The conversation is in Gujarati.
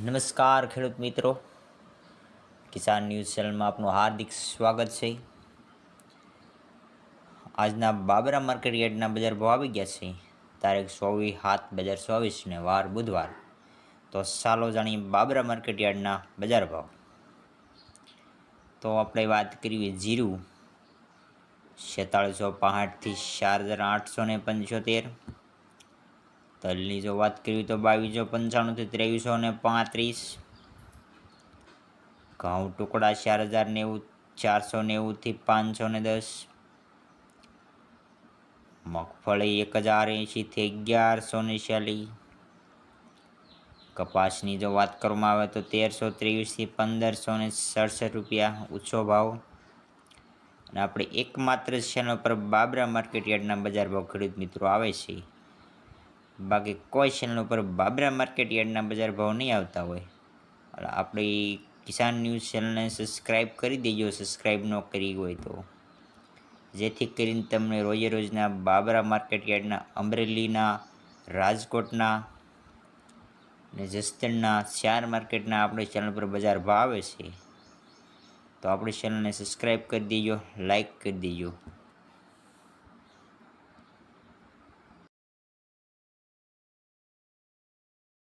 નમસ્કાર ખેડૂત મિત્રો. કિસાન ન્યૂઝ ચેનલમાં આપનું હાર્દિક સ્વાગત છે. આજના બાબરા માર્કેટ યાર્ડના બજાર ભાવ આવી ગયા છે. તારીખ ચોવીસ સાત બે હજાર ચોવીસને વાર બુધવાર. તો ચાલો જાણીએ બાબરા માર્કેટ યાર્ડના બજાર ભાવ. તો આપણે વાત કરીએ જીરું. છેતાળીસો પાંઠથી ચાર હજાર આઠસો ને પંચોતેર. તલની જો વાત કરવી તો બાવીસો પંચાણુંથી ત્રેવીસો ને પાંત્રીસ. ઘઉં ટુકડા ચાર હજાર નેવું, ચારસો નેવુંથી પાંચસો ને દસ. મગફળી એક હજાર એંશીથી અગિયારસો ને ચાલીસ. કપાસની જો વાત કરવામાં આવે તો તેરસો ત્રેવીસથી પંદરસો ને સડસઠ રૂપિયા ઊંચો ભાવ. અને આપણે એકમાત્ર ચેનલ પર બાબરા માર્કેટ યાર્ડના બજાર ભાવ ખેડૂત મિત્રો આવે છે. બાકી કોઈ ચેનલ ઉપર બાબરા માર્કેટ યાર્ડના બજાર ભાવ નહીં આવતા હોય. એટલે આપણી કિસાન ન્યૂઝ ચેનલને સબસ્ક્રાઈબ કરી દેજો સબસ્ક્રાઈબ ન કરી હોય તો. જેથી કરીને તમને રોજે રોજના બાબરા માર્કેટ યાર્ડના, અમરેલીના, રાજકોટના ને જસદણના શેર માર્કેટના આપણી ચેનલ પર બજાર ભાવ છે. તો આપણી ચેનલને સબસ્ક્રાઈબ કરી દેજો લાઈક કરી દેજો.